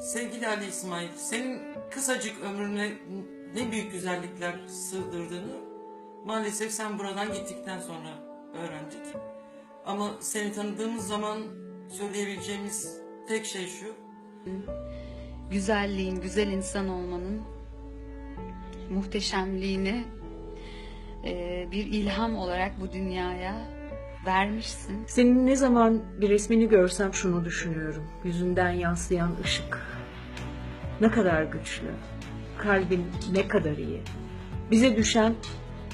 Sevgili Ali İsmail, senin kısacık ömrüne ne büyük güzellikler sığdırdığını maalesef sen buradan gittikten sonra öğrendik. Ama seni tanıdığımız zaman söyleyebileceğimiz tek şey şu. güzelliğin, güzel insan olmanın muhteşemliğini e, bir ilham olarak bu dünyaya vermişsin. Senin ne zaman bir resmini görsem şunu düşünüyorum. Yüzünden yansıyan ışık. Ne kadar güçlü. Kalbin ne kadar iyi. Bize düşen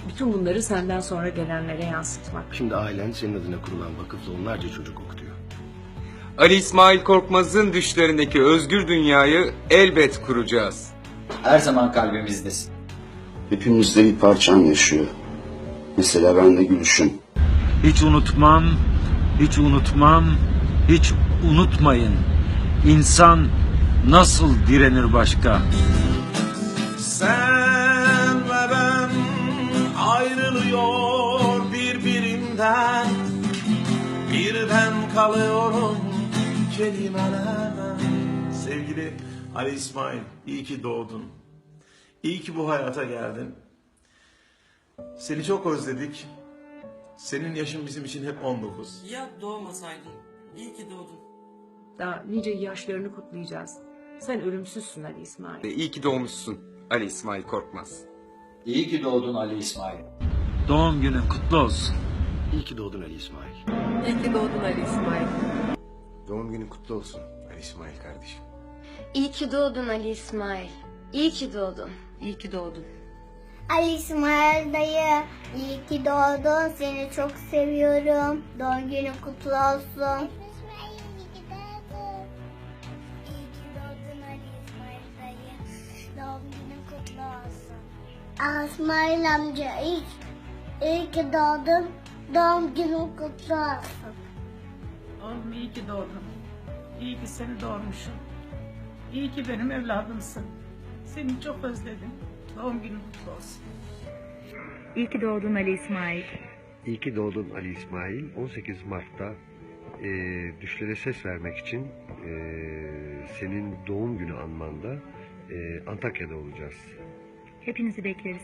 bütün bunları senden sonra gelenlere yansıtmak. Şimdi ailen senin adına kurulan vakıfla onlarca çocuk okutuyor. Ali İsmail Korkmaz'ın düşlerindeki özgür dünyayı elbet kuracağız. Her zaman kalbimizdesin. Hepimizde bir parçan yaşıyor. Mesela bende gülüşün. Hiç unutmam, hiç unutmam, hiç unutmayın. İnsan nasıl direnir başka? Sen ve ben ayrılıyor birbirinden. Birden kalıyorum kelimelerden Sevgili Ali İsmail iyi ki doğdun. İyi ki bu hayata geldin. Seni çok özledik Senin yaşın bizim için hep 19 Ya doğmasaydın, iyi ki doğdun. Daha nice yaşlarını kutlayacağız. Sen ölümsüzsün Ali İsmail. İyi ki doğmuşsun Ali İsmail Korkmaz. İyi ki doğdun Ali İsmail. Doğum günün kutlu olsun. İyi ki doğdun Ali İsmail. Doğum günün kutlu olsun Ali İsmail kardeşim. İyi ki doğdun Ali İsmail. İyi ki doğdun. İyi ki doğdun. Ali İsmail dayı, iyi ki doğdun. Seni çok seviyorum. Doğum günün kutlu olsun. Doğum günün kutlu olsun. İsmail amca iyi, iyi ki doğdun. Doğum günün kutlu olsun. Oğlum iyi ki doğdun. İyi ki seni doğurmuşum. İyi ki benim evladımsın. Seni çok özledim. Doğum günün kutlu olsun. İyi ki doğdun Ali İsmail. İyi ki doğdun Ali İsmail. 18 Mart'ta e, düşlere ses vermek için e, senin doğum günü anmanda e, Antakya'da olacağız. Hepinizi bekleriz.